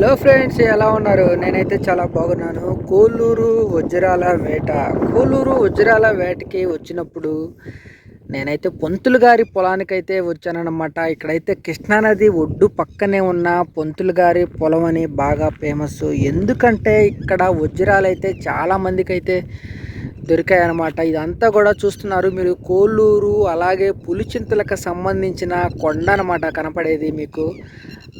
Hello friends ఎలా ఉన్నారు? నేనైతే చాలా బాగున్నాను. కోలూరు వజ్రాల వేట. కోలూరు వజ్రాల వేటకి వచ్చినప్పుడు నేనైతే పొంతులు గారి పొలానికైతే వచ్చానన్నమాట. ఇక్కడైతే కృష్ణానది ఒడ్డు పక్కనే ఉన్న పొంతులు గారి పొలం అని బాగా ఫేమస్. ఎందుకంటే ఇక్కడ వజ్రాలు అయితే చాలా అయితే దొరికాయి ఇదంతా కూడా చూస్తున్నారు. మీరు కోలూరు అలాగే పులిచింతలకు సంబంధించిన కొండ అనమాట కనపడేది మీకు.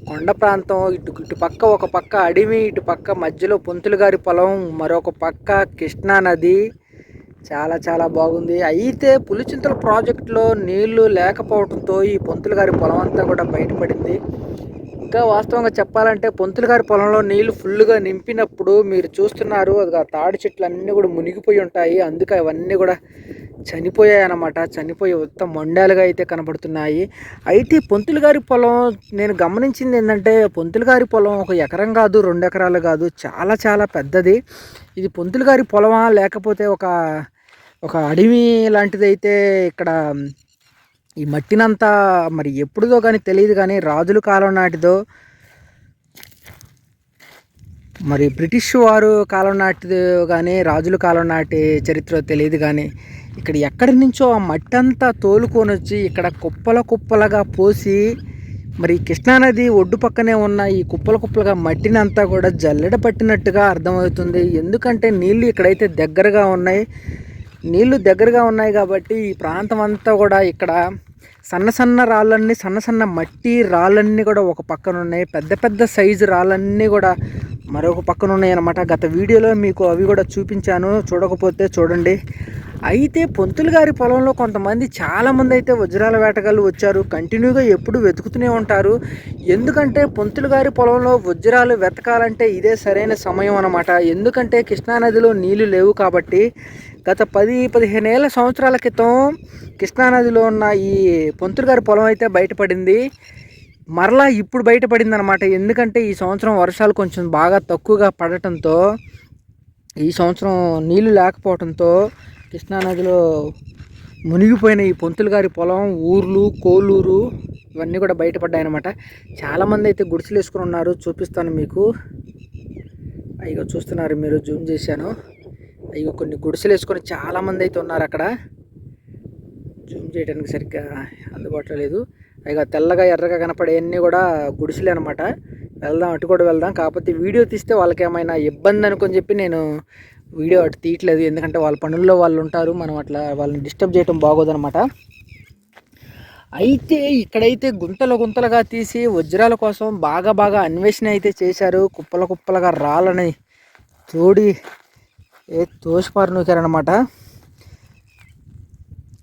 కొండ ప్రాంతం ఇటు ఇటు పక్క ఒక పక్క అడవి ఇటు పక్క మధ్యలో పొంతులు గారి పొలం మరొక పక్క కృష్ణా నది. చాలా చాలా బాగుంది. అయితే పులిచింతల ప్రాజెక్టులో నీళ్ళు లేకపోవడంతో ఈ పొంతులు గారి పొలం అంతా కూడా బయటపడింది. ఇంకా వాస్తవంగా చెప్పాలంటే పొంతులు గారి పొలంలో నీళ్ళు ఫుల్గా నింపినప్పుడు మీరు చూస్తున్నారు అది తాడి చెట్లు అన్నీ కూడా మునిగిపోయి ఉంటాయి. అందుకే అవన్నీ కూడా చనిపోయాయి అన్నమాట. చనిపోయి మొత్తం మొండాలుగా అయితే కనబడుతున్నాయి. అయితే పొంతులు గారి పొలం నేను గమనించింది ఏంటంటే పొంతులు గారి పొలం ఒక ఎకరం కాదు రెండు ఎకరాలు కాదు చాలా చాలా పెద్దది. ఇది పొంతులు గారి పొలమా లేకపోతే ఒక ఒక అడవి లాంటిది అయితే ఇక్కడ ఈ మట్టినంతా మరి ఎప్పుడుదో కానీ తెలియదు కానీ రాజుల కాలం నాటిదో మరి బ్రిటిష్ వారు కాలం నాటిదో కానీ రాజుల కాలం నాటి చరిత్ర తెలియదు కానీ ఇక్కడ ఎక్కడి నుంచో ఆ మట్టి అంతా తోలుకొని వచ్చి ఇక్కడ కుప్పల కుప్పలుగా పోసి మరి కృష్ణానది ఒడ్డు పక్కనే ఉన్న ఈ కుప్పల కుప్పలుగా మట్టిని అంతా కూడా జల్లెడ పట్టినట్టుగా అర్థమవుతుంది. ఎందుకంటే నీళ్ళు ఇక్కడైతే దగ్గరగా ఉన్నాయి. నీళ్ళు దగ్గరగా ఉన్నాయి కాబట్టి ఈ ప్రాంతం అంతా కూడా ఇక్కడ సన్న సన్న రాళ్ళన్నీ సన్న సన్న మట్టి రాళ్ళన్నీ కూడా ఒక పక్కన ఉన్నాయి పెద్ద పెద్ద సైజు రాళ్ళన్నీ కూడా మరొక పక్కన ఉన్నాయి అన్నమాట. గత వీడియోలో మీకు అవి కూడా చూపించాను. చూడకపోతే చూడండి. అయితే పొంతులు గారి పొలంలో కొంతమంది చాలామంది అయితే వజ్రాల వేటగాళ్ళు వచ్చారు. కంటిన్యూగా ఎప్పుడు వెతుకుతూనే ఉంటారు. ఎందుకంటే పొంతులు గారి పొలంలో వజ్రాలు వెతకాలంటే ఇదే సరైన సమయం అన్నమాట. ఎందుకంటే కృష్ణానదిలో నీళ్ళు లేవు కాబట్టి గత పది పదిహేను ఏళ్ళ సంవత్సరాల క్రితం కృష్ణానదిలో ఉన్న ఈ పొంతులు గారి పొలం అయితే బయటపడింది. మరలా ఇప్పుడు బయటపడింది అనమాట ఎందుకంటే ఈ సంవత్సరం వర్షాలు కొంచెం బాగా తక్కువగా పడటంతో ఈ సంవత్సరం నీళ్ళు లేకపోవడంతో కృష్ణానదిలో మునిగిపోయిన ఈ పొంతులు గారి పొలం ఊర్లు కోలూరు ఇవన్నీ కూడా బయటపడ్డాయి అనమాట చాలామంది అయితే గుడిసెలు వేసుకుని ఉన్నారు. చూపిస్తాను మీకు. అయ్యో చూస్తున్నారు మీరు. జూమ్ చేశాను. అయ్యో కొన్ని గుడిసెలు వేసుకొని చాలామంది అయితే ఉన్నారు అక్కడ. జూమ్ చేయడానికి సరిగ్గా అందుబాటులో లేదు. ఇక తెల్లగా ఎర్రగా కనపడేవన్నీ కూడా గుడిసెలే అనమాట వెళ్దాం అటు కూడా వెళ్దాం. కాకపోతే వీడియో తీస్తే వాళ్ళకి ఏమైనా ఇబ్బంది అనుకొని చెప్పి నేను వీడియో అటు తీయట్లేదు. ఎందుకంటే వాళ్ళ పనుల్లో వాళ్ళు ఉంటారు. మనం అట్లా వాళ్ళని డిస్టర్బ్ చేయడం బాగోదనమాట అయితే ఇక్కడైతే గుంతలు గుంతలుగా తీసి వజ్రాల కోసం బాగా బాగా అన్వేషణ అయితే చేశారు. కుప్పల కుప్పలుగా రాళ్ళని తోడి ఏ తోసిపారు నూకారనమాట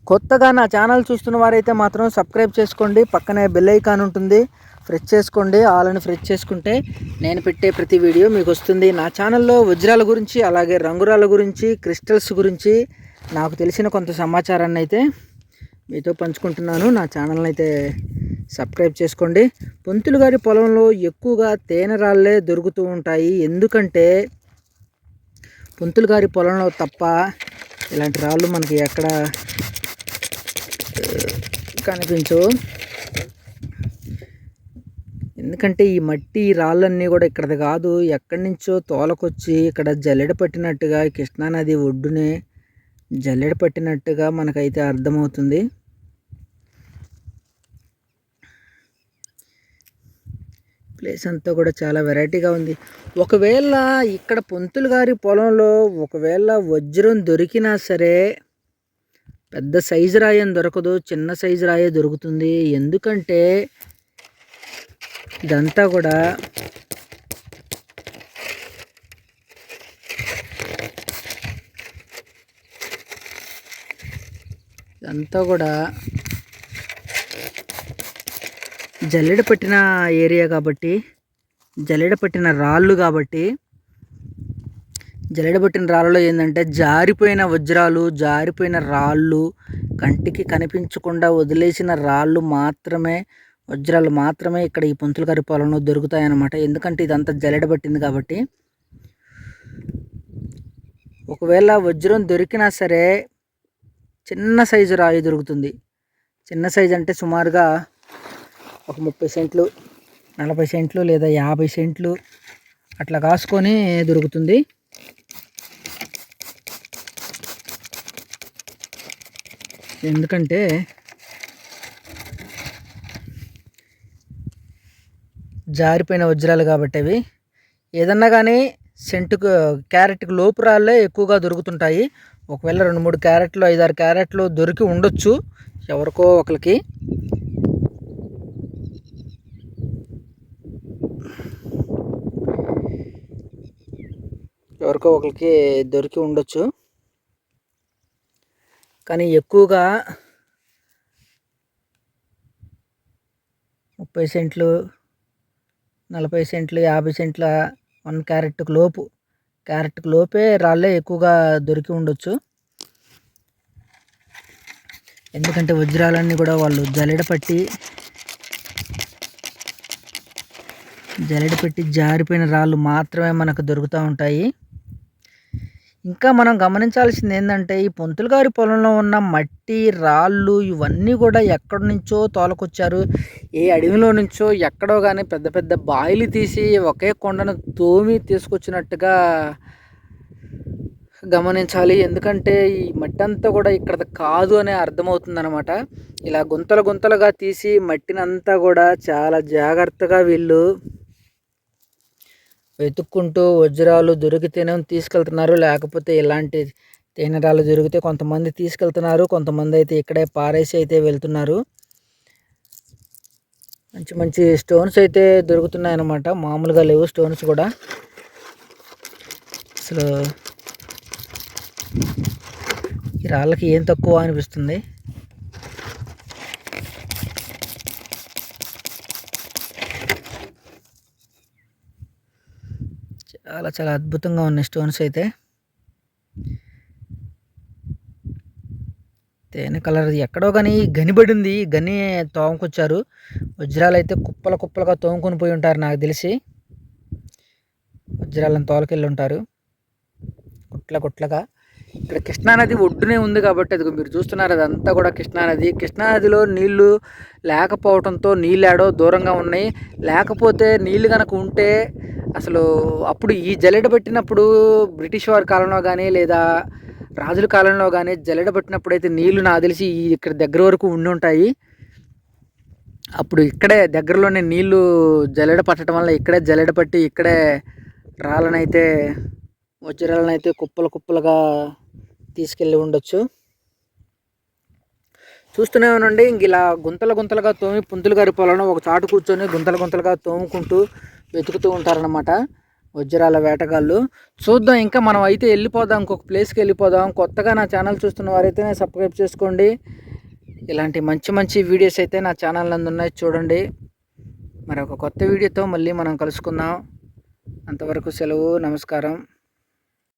కొత్తగా నా ఛానల్ చూస్తున్న వారైతే మాత్రం సబ్స్క్రైబ్ చేసుకోండి. పక్కనే బెల్ ఐకాన్ ఉంటుంది. ఫ్రెష్ చేసుకోండి. ఆలని ఫ్రెష్ చేసుకుంటే నేను పెట్టే ప్రతి వీడియో మీకు వస్తుంది. నా ఛానల్లో వజ్రాల గురించి అలాగే రంగురాల గురించి క్రిస్టల్స్ గురించి నాకు తెలిసిన కొంత సమాచారాన్ని అయితే మీతో పంచుకుంటున్నాను. నా ఛానల్ని అయితే సబ్స్క్రైబ్ చేసుకోండి. పొంతులు గారి పొలంలో ఎక్కువగా తేనె రాళ్ళే దొరుకుతూ ఉంటాయి. ఎందుకంటే పొంతులు గారి పొలంలో తప్ప ఇలాంటి రాళ్ళు మనకి ఎక్కడ కనిపించవు. ఎందుకంటే ఈ మట్టి రాళ్ళన్నీ కూడా ఇక్కడది కాదు. ఎక్కడి నుంచో తోలకొచ్చి ఇక్కడ జల్లెడ పట్టినట్టుగా కృష్ణానది ఒడ్డునే జల్లెడ పట్టినట్టుగా మనకైతే అర్థమవుతుంది. ప్లేస్ అంతా కూడా చాలా వెరైటీగా ఉంది. ఒకవేళ ఇక్కడ పొంతులు గారి పొలంలో ఒకవేళ వజ్రం దొరికినా సరే పెద్ద సైజు రాయం దొరకదు చిన్న సైజు రాయే దొరుకుతుంది. ఎందుకంటే ఇదంతా కూడా ఇదంతా కూడా జల్లెడ పట్టిన ఏరియా కాబట్టి జల్లెడ పట్టిన రాళ్ళు కాబట్టి జల్లెడ పట్టిన రాళ్ళలో ఏంటంటే జారిపోయిన వజ్రాలు జారిపోయిన రాళ్ళు కంటికి కనిపించకుండా వదిలేసిన రాళ్ళు మాత్రమే వజ్రాలు మాత్రమే ఇక్కడ ఈ పొంతుల గారి పొలంలో దొరుకుతాయన్నమాట. ఎందుకంటే ఇదంతా జల్లెడ పట్టింది కాబట్టి. ఒకవేళ వజ్రం దొరికినా సరే చిన్న సైజు రాయి దొరుకుతుంది. చిన్న సైజు అంటే సుమారుగా ఒక ముప్పై సెంట్లు నలభై సెంట్లు లేదా యాభై సెంట్లు అట్లా కాసుకొని దొరుకుతుంది. ఎందుకంటే జారిపోయిన వజ్రాలు కాబట్టి అవి. ఏదన్నా కానీ సెంటుకు క్యారెట్కి లోపు రాళ్ళే ఎక్కువగా దొరుకుతుంటాయి. ఒకవేళ రెండు మూడు క్యారెట్లు ఐదారు క్యారెట్లు దొరికి ఉండొచ్చు ఎవరికో ఒకరికి. ఎవరికో ఒకరికి దొరికి ఉండొచ్చు. కానీ ఎక్కువగా ముప్పై సెంట్లు నలభై సెంట్లు యాభై సెంట్ల వన్ క్యారెట్కి లోపు క్యారెట్కి లోపే రాళ్ళే ఎక్కువగా దొరికి ఉండొచ్చు. ఎందుకంటే వజ్రాలన్నీ కూడా వాళ్ళు జల్లెడ పట్టి పెట్టి జారిపోయిన రాళ్ళు మాత్రమే మనకు దొరుకుతూ ఉంటాయి. ఇంకా మనం గమనించాల్సింది ఏంటంటే ఈ పొంతులు గారి పొలంలో ఉన్న మట్టి రాళ్ళు ఇవన్నీ కూడా ఎక్కడి నుంచో తోలకొచ్చారు. ఏ అడవిలో నుంచో ఎక్కడో కానీ పెద్ద పెద్ద బాయిలు తీసి ఒకే కొండను తోమి తీసుకొచ్చినట్టుగా గమనించాలి. ఎందుకంటే ఈ మట్టి అంతా కూడా ఇక్కడ కాదు అని అర్థమవుతుంది అనమాట ఇలా గుంతలు గుంతలుగా తీసి మట్టినంతా కూడా చాలా జాగ్రత్తగా వీళ్ళు వెతుక్కుంటూ వజ్రాలు దొరికితేనే తీసుకెళ్తున్నారు. లేకపోతే ఇలాంటి తేనెరాలు దొరికితే కొంతమంది తీసుకెళ్తున్నారు. కొంతమంది అయితే ఇక్కడే పారేసి అయితే వెళ్తున్నారు. మంచి మంచి స్టోన్స్ అయితే దొరుకుతున్నాయి అన్నమాట మామూలుగా లేవు స్టోన్స్ కూడా. అసలు ఈ రాళ్ళకి ఏం తక్కువ అనిపిస్తుంది? చాలా చాలా అద్భుతంగా ఉన్నాయి స్టోన్స్ అయితే. తేనె కలర్ ఎక్కడో కానీ గనిబడి ఉంది గని తోముకొచ్చారు. వజ్రాలు అయితే కుప్పల కుప్పలుగా తోముకొని పోయి ఉంటారు నాకు తెలిసి. వజ్రాలను తోలకెళ్ళి ఉంటారు. కుట్ల కుట్లగా ఇక్కడ కృష్ణానది ఒడ్డునే ఉంది కాబట్టి అది మీరు చూస్తున్నారు అదంతా కూడా కృష్ణానది కృష్ణానదిలో నీళ్ళు లేకపోవడంతో నీళ్ళాడో దూరంగా ఉన్నాయి. లేకపోతే నీళ్ళు కనుక ఉంటే అసలు అప్పుడు ఈ జల్లెడ పట్టినప్పుడు బ్రిటిష్ వారి కాలంలో కానీ లేదా రాజుల కాలంలో కానీ జల్లెడ పట్టినప్పుడు అయితే నీళ్ళు నాకు తెలిసి ఇక్కడ దగ్గర వరకు ఉండి ఉంటాయి. అప్పుడు ఇక్కడే దగ్గరలోనే నీళ్ళు జల్లెడ పట్టడం వల్ల ఇక్కడే జల్లెడ పట్టి ఇక్కడే రాళ్ళనైతే వజ్రాలనైతే కుప్పలు కుప్పలుగా తీసుకెళ్ళి ఉండొచ్చు. చూస్తూనే ఉండండి ఇంక ఇలా గుంతలు గుంతలుగా తోమి పుంతులు గారి పొలంలో ఒక చాటు కూర్చొని గుంతలు గుంతలుగా తోముకుంటూ వెతుకుతూ ఉంటారనమాట వజ్రాల వేటగాళ్ళు. చూద్దాం ఇంకా మనం అయితే వెళ్ళిపోదాం ఇంకొక ప్లేస్కి వెళ్ళిపోదాం. కొత్తగా నా ఛానల్ చూస్తున్న వారైతే సబ్స్క్రైబ్ చేసుకోండి. ఇలాంటి మంచి మంచి వీడియోస్ అయితే నా ఛానల్ నందు ఉన్నాయి చూడండి. మరి ఒక కొత్త వీడియోతో మళ్ళీ మనం కలుసుకుందాం. అంతవరకు సెలవు నమస్కారం.